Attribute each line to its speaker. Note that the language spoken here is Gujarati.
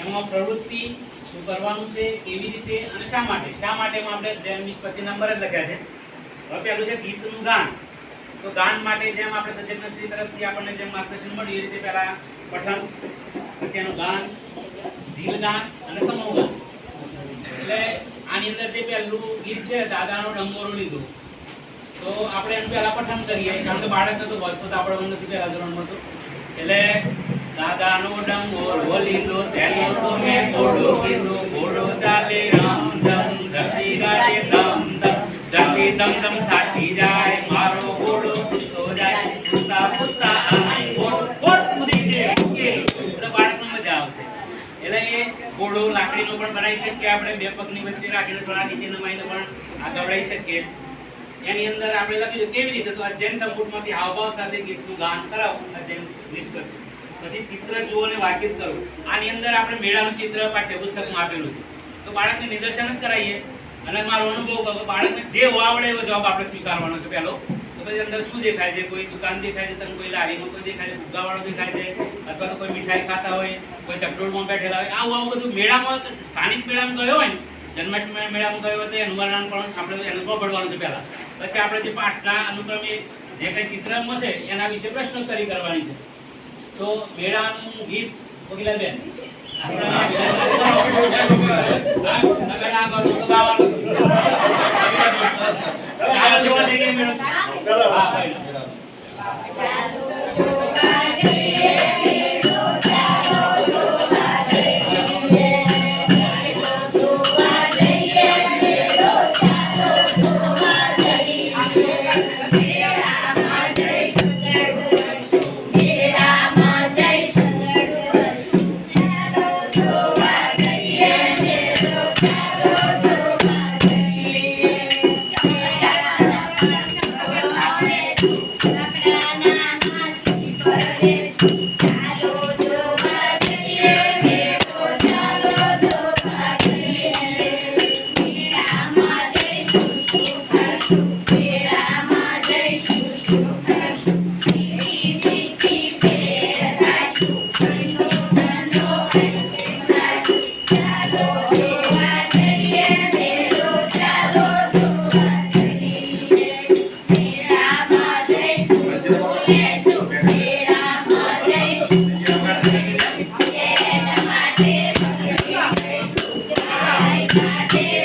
Speaker 1: એમાં પ્રવૃત્તિ શું કરવાનું છે, કેવી રીતે અને શા માટે? શા માટે આપણે જેમ પછી નંબર જ લખ્યા છે. હવે પહેલું છે ગીતનું ગાન. તો ગાન માટે જેમ આપણે તજજ્ઞશ્રી તરફથી આપણને જેમ માર્ગદર્શન મળ્યું, એ રીતે પહેલાં પઠન પછી એનું ગાન જીલગાન અને સમૂહગાન એટલે આની અંદર જે પહેલું ગીત છે, દાદાનો ડંગોરો લીધો. તો આપણે એનું પહેલાં પઠન કરીએ, કારણ કે બાળકને તો વધતો તો આપણે નથી પહેલાં ધોરણ મળતું. એટલે દાદાનો ડંગોરો લીધો તેનો તો મેં ઘોડો કીધો, ઘોડો ચાલે રમ ધમ, ધરતી ગાડે ધમ ધમ. ધરતી ધમ ધમ થાકી જાય, મારો ઘોડો તો જાય, પૂછતા પૂછતા આઈ ઘોડ ઘોડ પૂરી છે ઓકે એટલે બાળકને મજા આવશે. એટલે એ ઘોડો લાકડીનો પણ બનાવી શકીએ આપણે, બે પગની વચ્ચે રાખીને થોડા નીચે નમાઈને પણ આ દોડાઈ શકીએ. એની અંદર આપણે લખ્યું કેવી રીતે? તો અધ્યયન સંપૂર્ણમાંથી હાવભાવ સાથે ગીતનું ગાન કરાવું, અધ્યયન નિષ્કર્ષ પછી ચિત્ર જુઓ અને વાતચીત કરો. આની અંદર આપણે મેળાનું ચિત્ર પાઠ્યપુસ્તકમાં આપેલું છે તો બાળકને નિદર્શન જ કરાવીએ અને મારો અનુભવ કહો કે બાળકને જે આવડે એવો જવાબ આપણે સ્વીકારવાનો છે પહેલો. તો પછી અંદર શું દેખાય છે? કોઈ દુકાન દેખાય છે તમને કોઈ લારી કોઈ દેખાય છે, ભૂગાવાળો દેખાય છે, અથવા તો કોઈ મીઠાઈ ખાતા હોય, કોઈ ચકડોળમાં બેઠેલા હોય. આવું આવું બધું મેળામાં સ્થાનિક મેળામાં ગયો હોય ને. જન્માષ્ટમી મેળામાં ગયો તો એનું વર્ણન પણ આપણે અનુભવ પડવાનું છે પહેલા. પછી આપણે જે પાઠના અનુક્રમે જે કંઈ ચિત્રમાં છે, એના વિશે પ્રશ્નોત્તરી કરવાની છે. તો મેળાનું ગીત કોકિલાબેન આપણે તમે ના કરો તો ગાવાનું. ચાલો Thank you.